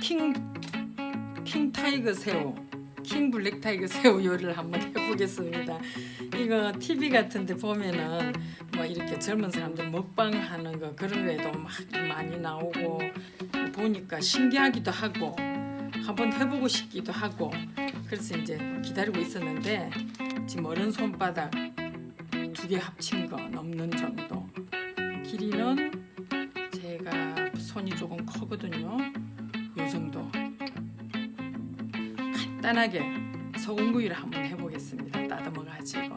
킹, 킹 타이거 새우, 킹 블랙 타이거 새우 요리를 한번 해보겠습니다. 이거 TV 같은데 보면은 뭐 이렇게 젊은 사람들 먹방 하는 거 그런 거에도 막 많이 나오고 보니까 신기하기도 하고 한번 해보고 싶기도 하고 그래서 이제 기다리고 있었는데 지금 어른 손바닥 두 개 합친 거 넘는 정도 길이는 손이 조금 크거든요. 요 정도. 간단하게 소금구이를 한번 해보겠습니다. 따듬어 가지고.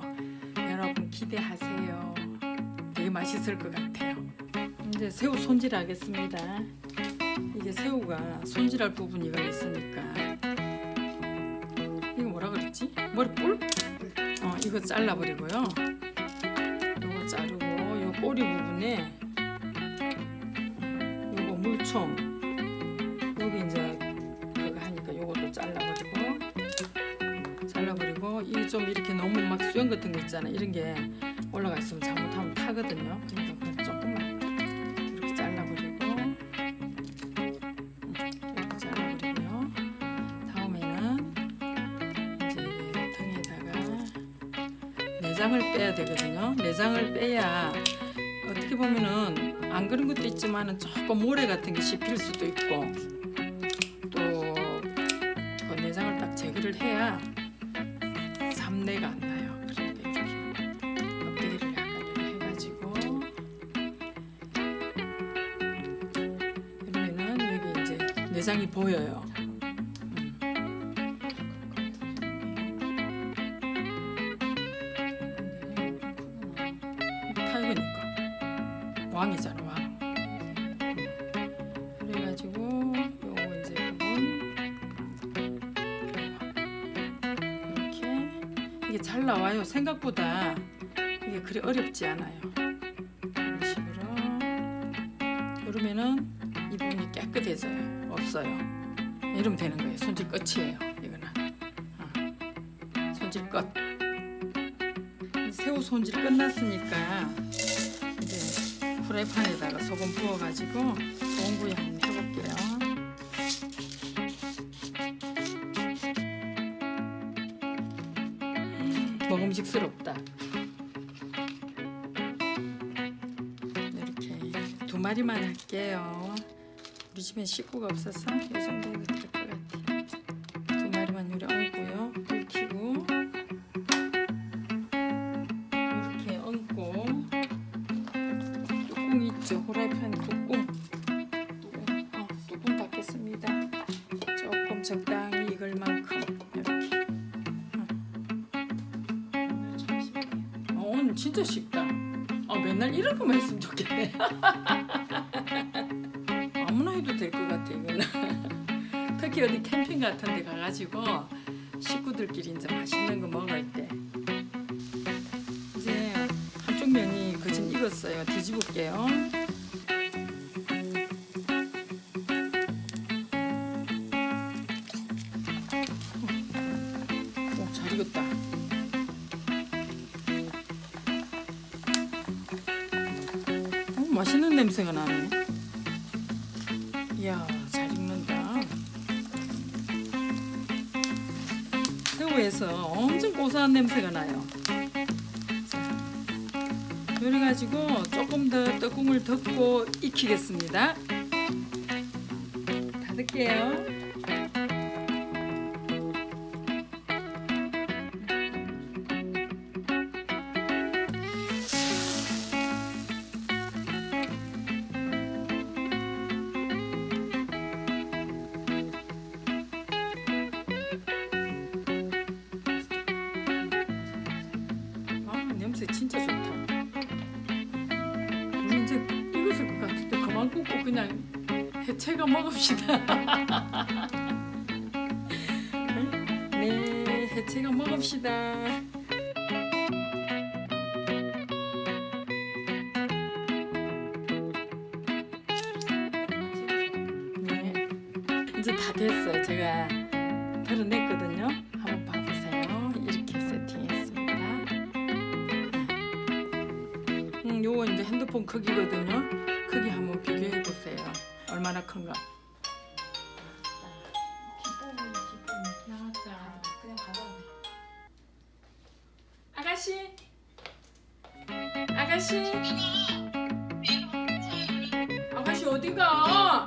여러분 기대하세요. 되게 맛있을 것 같아요. 이제 새우 손질하겠습니다. 이게 새우가 손질할 부분이가 있으니까. 이거 뭐라 그랬지? 머리뿔? 어 이거 잘라버리고요. 요거 자르고 요 꼬리 부분에 물총 여기 이제 그거 하니까 요것도 잘라버리고 잘라버리고 이 좀 이렇게 너무 막 수염 같은 거 있잖아. 이런 게 올라가 있으면 잘못하면 타거든요. 그러니까 조금만 이렇게 잘라버리고 이렇게 잘라버리고요. 다음에는 이제 등에다가 내장을 빼야 되거든요. 내장을 빼야 어떻게 보면은 안 그런 것도 있지만은 조금 모래 같은 게 씹힐 수도 있고 또 그 내장을 딱 제거를 해야 잡내가 안 나요. 그러니까 이렇게 껍데기를 약간 이렇게 해가지고 그러면은 여기 이제 내장이 보여요. 왕이잖아 왕. 그래가지고 요거 이제 부분 이렇게 이게 잘 나와요. 생각보다 이게 그리 어렵지 않아요. 이런 식으로 그러면은 이 부분이 깨끗해져요. 없어요. 이러면 되는 거예요. 손질 끝이에요. 이거는 어. 손질 끝. 새우 손질 끝났으니까 프라이팬에다가 소금 부어가지고 소금구이 한번 해볼게요. 먹음직스럽다. 이렇게 두 마리만 할게요. 우리 집엔 식구가 없어서 이 정도 될 있죠? 후라이팬 어, 뚜껑 닫겠습니다. 조금 적당히 익을 만큼 이렇게. 어, 오늘 진짜 쉽다. 아, 맨날 이런 거만 했으면 좋겠네. 아무나 해도 될 것 같아 이거는. 특히 어디 캠핑 같은 데 가가지고 식구들끼리 이제 맛있는 거 먹을 때 익었어요. 뒤집을게요. 오, 잘 익었다. 어, 맛있는 냄새가 나네. 이야, 잘 익는다. 새우에서 엄청 고소한 냄새가 나요. 요래 가지고 조금 더 떡국을 덮고 익히겠습니다. 닫을게요. 아 냄새 진짜 좋다. 그만 굽고 그냥 해체가 먹읍시다. 네, 해체가 먹읍시다. 네, 이제 다 됐어요. 제가 봐보세요. 음, 요거 이제 핸드폰 크기거든요. 크기 한번 비교해 보세요. 얼마나 큰가? 기쁨이 기쁨이 나왔다. 그냥 받아네. 아가씨, 아가씨, 아가씨 어디가?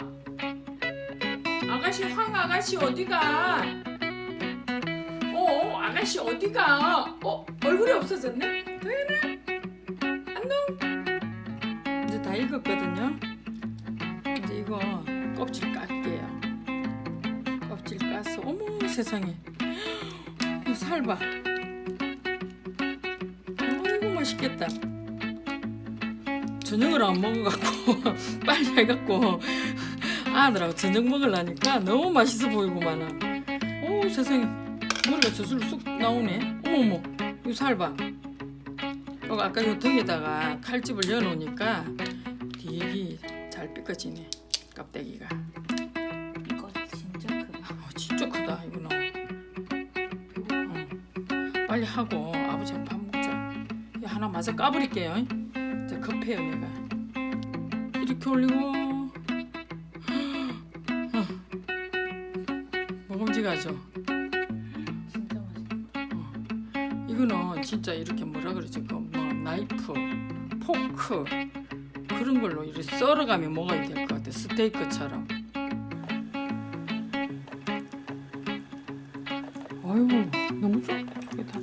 아가씨 황 아가씨 어디가? 어, 어 아가씨 어디가? 어 얼굴이 없어졌네? 익었거든요. 이제 이거 껍질 깎게요. 껍질 까서 어머 세상에. 이 살봐. 아이고 맛있겠다. 저녁을 안 먹어갖고 빨리 해갖고 아들하고 저녁 먹으려니까 너무 맛있어 보이고만은 오 세상에. 머리가 저절로 쑥 나오네. 어머머. 이거 살봐. 이거 아까 요 등에다가 칼집을 여놓으니까 삐끗지네 껍데기가. 이거 진짜 크다. 아, 진짜 크다 이거는. 어. 빨리 하고 아버지랑 밥 먹자. 이 하나 마저 까버릴게요. 이제 급해요 내가. 이렇게 올리고. 어. 먹음직하죠? 진짜 맛있다. 이거는 진짜 이렇게 뭐라 그러지? 그 뭐 나이프 포크 그런 걸로 이렇게 썰어가며 먹어야 될 것 같아. 스테이크처럼. 아이고 너무 쏙 이게 다